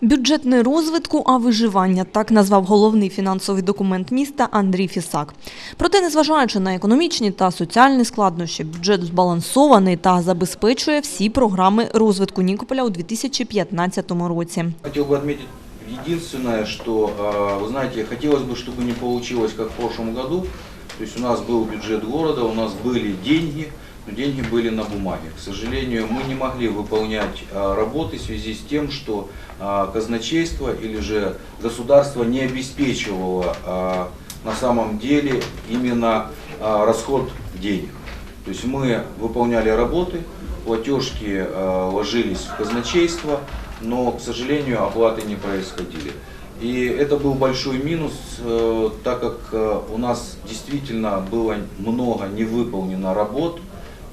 Бюджет не розвитку, а виживання. Так назвав головний фінансовий документ міста Андрій Фісак. Проте, незважаючи на економічні та соціальні складнощі, бюджет збалансований та забезпечує всі програми розвитку Нікополя у 2015 році. Хотел бы отметить единственное, что, э, вы знаете, хотелось бы, чтобы не получилось, как в прошлом году. То есть у нас был бюджет города, у нас были деньги, но Деньги были на бумаге. К сожалению, мы не могли выполнять э, работы в связи с тем, что э, казначейство или же государство не обеспечивало э, на самом деле именно расход денег. То есть мы выполняли работы, платежки ложились в казначейство, но, к сожалению, оплаты не происходили. И это был большой минус, э, так как э, у нас действительно было много не выполнено работ,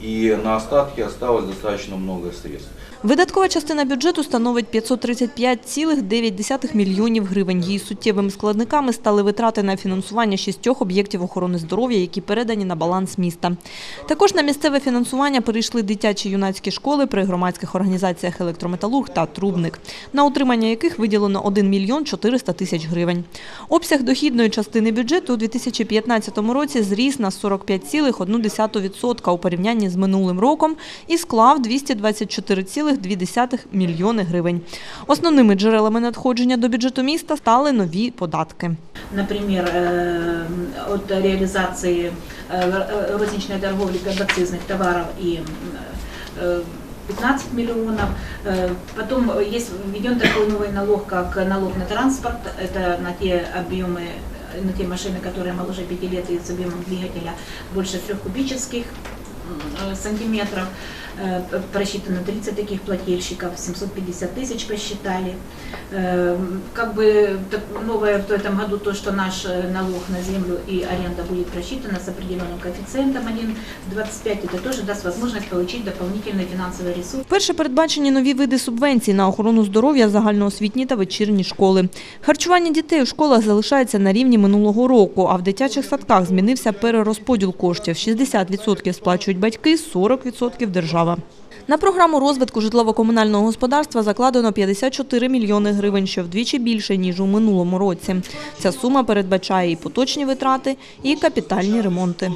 и на остатке осталось достаточно много средств. Видаткова частина бюджету становить 535,9 мільйонів гривень. Її суттєвими складниками стали витрати на фінансування шістьох об'єктів охорони здоров'я, які передані на баланс міста. Також на місцеве фінансування перейшли дитячі юнацькі школи при громадських організаціях «Електрометалург» та «Трубник», на утримання яких виділено 1 мільйон 400 тисяч гривень. Обсяг дохідної частини бюджету у 2015 році зріс на 45,1% у порівнянні з минулим роком і склав 224,2 мільйони гривень. Основними джерелами надходження до бюджету міста стали нові податки. например, э, от реализации э, р- розничной торговли горбацизных товаров и э, 15 миллионов. Э, Потом есть введен такой новый налог, как налог на транспорт. Это на те объемы, на те машины, которые моложе 5 лет и с объемом двигателя больше 3 кубических м, э, сантиметров. Э, п- Просчитано 30 таких плательщиков, 750 тысяч посчитали. Э, Как бы так новое в этом году то, что наш э, налог на землю и аренда будет просчитана с определенным коэффициентом 1,25, это тоже даст возможность получить дополнительный финансовый ресурс. Вперше передбачені нові види субвенцій на охорону здоров'я, загальноосвітні та вечірні школи. Харчування дітей у школах залишається на рівні минулого року, а в дитячих садках змінився перерозподіл коштів. 60% сплачують батьки, 40% – держава. На програму розвитку житлово-комунального господарства закладено 54 мільйони гривень, що вдвічі більше, ніж у минулому році. Ця сума передбачає і поточні витрати, і капітальні ремонти.